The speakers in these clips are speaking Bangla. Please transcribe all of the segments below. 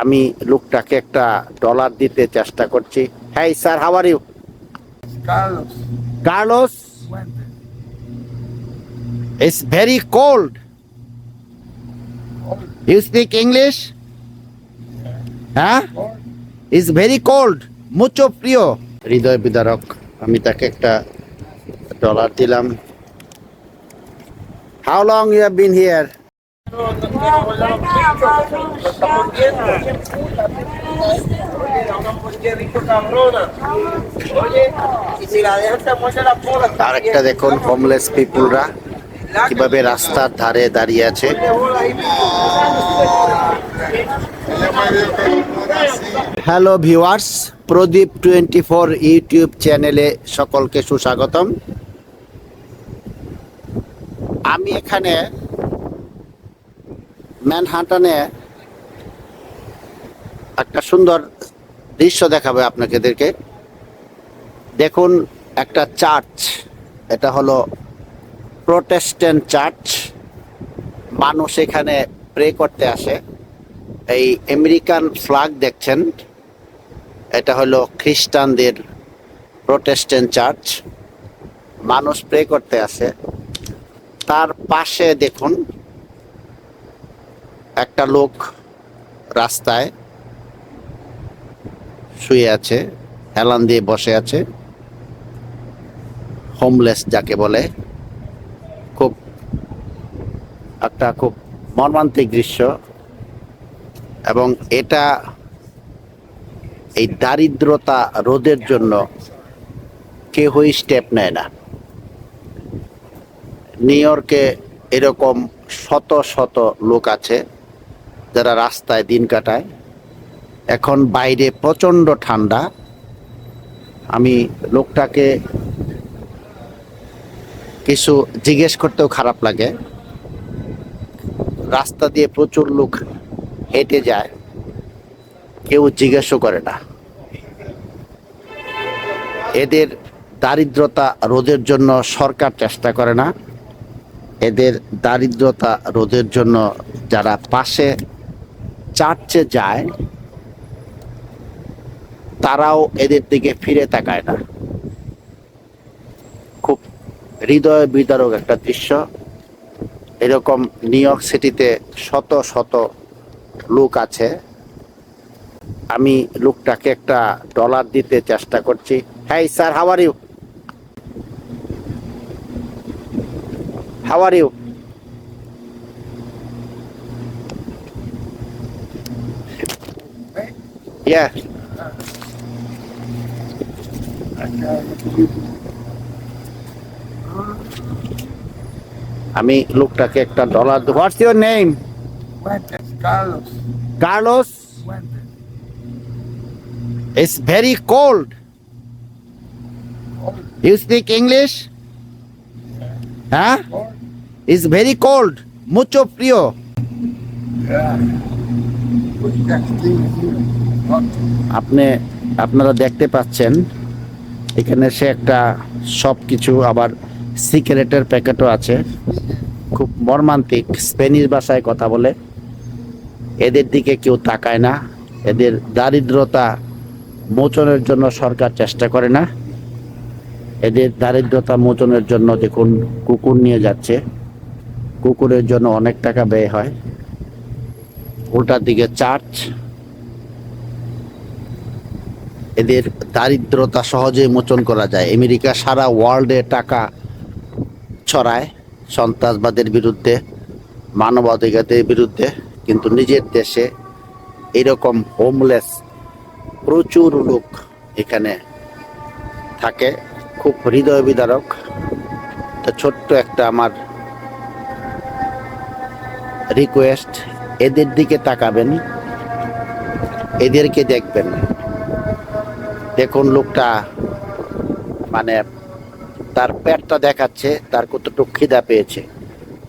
আমি লোকটাকে একটা ডলার দিতে চেষ্টা করছি। হ্যাঁ sir how are you Carlos. It's very cold you speak English হ্যাঁ ইটস ভেরি কোল্ড মুচো প্রিয় হৃদয় বিদারক আমি তাকে একটা ডলার দিলাম। How long you have been here আরেকটা দেখুন হোমলেস পিপুলরা কীভাবে রাস্তার ধারে দাঁড়িয়ে আছে। Hello viewers Pradip twenty four YouTube চ্যানেলে সকলকে সুস্বাগতম। আমি এখানে ম্যানহাটনে একটা সুন্দর দৃশ্য দেখাবে আপনাদেরকে। দেখুন একটা চার্চ এটা হলো প্রোটেস্ট্যান্ট চার্চ মানুষ এখানে প্রে করতে আসে। এই আমেরিকান ফ্ল্যাগ দেখছেন, এটা হলো খ্রিস্টানদের প্রোটেস্ট্যান্ট চার্চ মানুষ প্রে করতে আসে। তার পাশে দেখুন একটা লোক রাস্তায় শুয়ে আছে, হেলান দিয়ে বসে আছে। হোমলেস যাকে বলে। খুব একটা খুব মর্মান্তিক দৃশ্য। এবং এটা এই দারিদ্রতা রোধের জন্য কেউই স্টেপ নেয় না। নিউ ইয়র্কে এরকম শত শত লোক আছে। যারা রাস্তায় দিন কাটায়, এখন বাইরে প্রচণ্ড ঠান্ডা। আমি লোকটাকে কিছু জিজ্ঞেস করতেও খারাপ লাগে। রাস্তা দিয়ে প্রচুর লোক হেঁটে যায়, কেউ জিজ্ঞেসও করে না। এদের দারিদ্রতা রোধের জন্য সরকার চেষ্টা করে না। এদের দারিদ্রতা রোধের জন্য যারা পাশে চার্চে যায়, তারাও এদের দিকে ফিরে তাকায় না। খুব হৃদয় বিদারক একটা দৃশ্য। এরকম নিউ ইয়র্ক সিটিতে শত শত লোক আছে। আমি লোকটাকে একটা ডলার দিতে চেষ্টা করছি। হ্যাঁ sir, how are you? How are you? Yeah. আমি লোকটাকে একটা ডলার দেবো। What's your name Carlos. Carlos it's very cold you speak English হ্যাঁ ইটস ভেরি কোল্ড মুচো প্রিয় Yeah. আপনি, আপনারা দেখতে পাচ্ছেন, এখানে সে একটা সব কিছু আবার সিগারেটের প্যাকেটও আছে। খুব মর্মান্তিক স্পেনিশ ভাষায় কথা বলে। এদের দিকে কেউ তাকায় না। এদের দারিদ্রতা মোচনের জন্য সরকার চেষ্টা করে না। এদের দারিদ্রতা মোচনের জন্য দেখুন, কুকুর নিয়ে যাচ্ছে। কুকুরের জন্য অনেক টাকা ব্যয় হয়। উল্টার দিকে চার্চ। এদের দারিদ্রতা সহজেই মোচন করা যায়। আমেরিকা সারা ওয়ার্ল্ডে টাকা ছড়ায় সন্ত্রাসবাদের বিরুদ্ধে, মানবাধিকারের বিরুদ্ধে, কিন্তু নিজের দেশে এরকম হোমলেস প্রচুর লোক এখানে থাকে। খুব হৃদয় বিদারক। তো ছোট্ট একটা আমার রিকোয়েস্ট এদের দিকে তাকাবেন, এদেরকে দেখবেন। দেখুন লোকটা মানে তার পেটটা দেখাচ্ছে, তার কতটুকু খিদা পেয়েছে।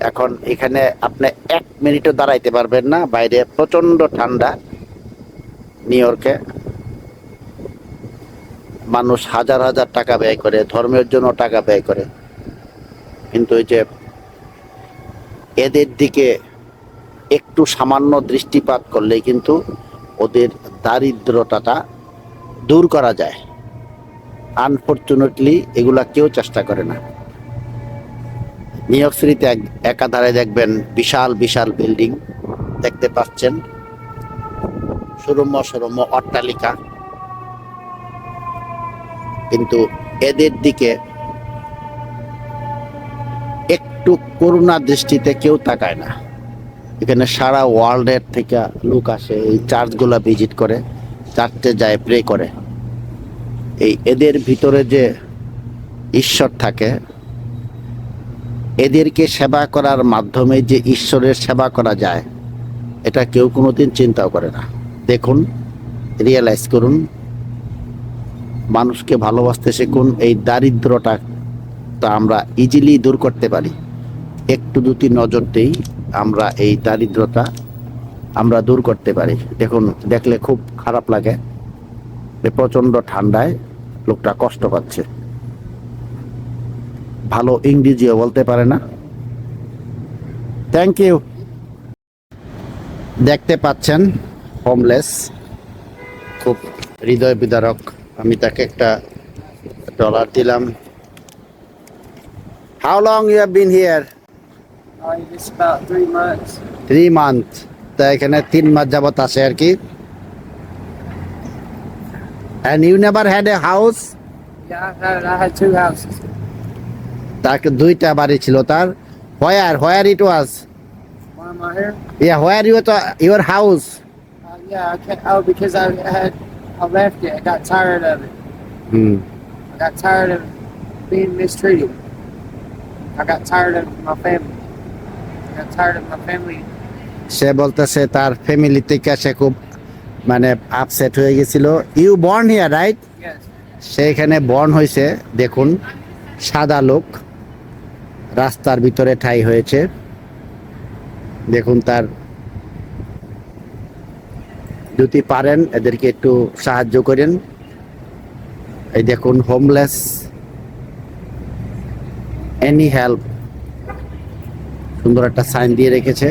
এখন এখানে আপনি এক মিনিটও দাঁড়াইতে পারবেন না, বাইরে প্রচণ্ড ঠান্ডা নিউ ইয়র্কে। মানুষ হাজার হাজার টাকা ব্যয় করে, ধর্মের জন্য টাকা ব্যয় করে। কিন্তু এই যে এদের দিকে একটু সামান্য দৃষ্টিপাত করলেই কিন্তু ওদের দারিদ্রতাটা দূর করা যায়। আনফর্চুনেটলি এগুলা কেউ চেষ্টা করে না। নিউ ইয়র্ক সিটিতে একাধারে দেখবেন বিশাল বিশাল বিল্ডিং দেখতে পাচ্ছেন। সুরম্য সুরম্য অট্টালিকা। কিন্তু এদের দিকে একটু করুণা দৃষ্টিতে কেউ তাকায় না। এখানে সারা ওয়ার্ল্ডের থেকে লোক আসে, এই চার্চগুলা ভিজিট করে। চার্চে যায় প্রে করে। এই এদের ভিতরে যে ঈশ্বর থাকে, এদেরকে সেবা করার মাধ্যমে যে ঈশ্বরের সেবা করা যায়, এটা কেউ কোনোদিন চিন্তাও করে না। দেখুন রিয়েলাইজ করুন, মানুষকে ভালোবাসতে শিখুন, এই দারিদ্রটা তা আমরা ইজিলি দূর করতে পারি। একটু দুটি নজর দেই, আমরা এই দারিদ্রতা আমরা দূর করতে পারি। দেখুন দেখলে খুব খারাপ লাগে। প্রচণ্ড ঠান্ডায় লোকটা কষ্ট পাচ্ছে। ভালো ইংরেজিও বলতে পারে না। থ্যাংক ইউ দেখতে পাচ্ছেন হোমলেস খুব হৃদয় বিদারক। আমি তাকে একটা ডলার দিলাম। How long you have been here three months. সপ্তাহে এখানে তিন মাস যাবৎ আছে আর কি। এন্ড ইউ এ হাউস তাকে দুইটা বাড়ি ছিল তার। হোয়ার where it was to your house I got tired of my family. I got tired of my. সে বলতেছে তার ফ্যামিলি থেকে সে খুব মানে আপসেট হয়ে গেছিল। You born here right Yes. সে এখানে বর্ন হয়েছে দেখুন সাদা লোক রাস্তার ভিতরে ঠাই হয়েছে। দেখুন তার যদি পারেন এদেরকে একটু সাহায্য করেন। এই দেখুন হোমলেস এনি হেল্প সুন্দর একটা সাইন দিয়ে রেখেছে।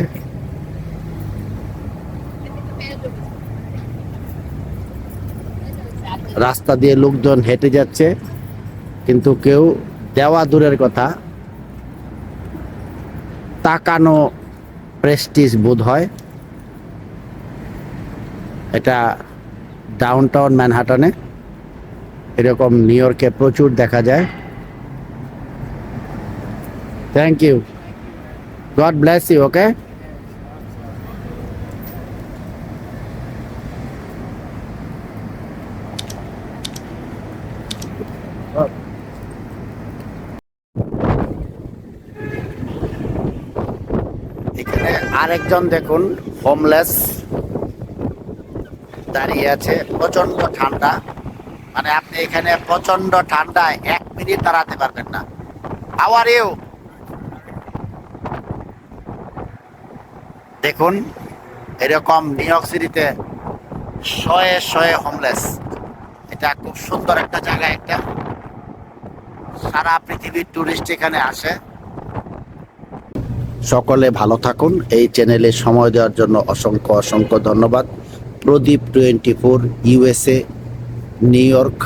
রাস্তা দিয়ে লোকজন হেঁটে যাচ্ছে, কিন্তু কেউ দেওয়া দূরের কথা। তাকানো প্রেস্টিজ বোধ হয়। এটা ডাউন টাউন ম্যানহাটনে এরকম নিউ ইয়র্কে প্রচুর দেখা যায়। Thank you God bless you okay আরেকজন দেখুন হোমলেস দাঁড়িয়ে আছে প্রচণ্ড ঠান্ডা। মানে আপনি এখানে প্রচণ্ড ঠান্ডায় এক মিনিট দাঁড়াতে পারবেন না। আওয়ার ইউ দেখুন, এরকম নিউ ইয়র্ক সিটিতে শয়ে শয়ে হোমলেস এটা খুব সুন্দর একটা জায়গা একটা। সারা পৃথিবীর টুরিস্ট এখানে আসে। সকলে ভালো থাকুন। এই চ্যানেলে সময় দেওয়ার জন্য অসংখ্য অসংখ্য ধন্যবাদ। Pradip twenty four USA, New York.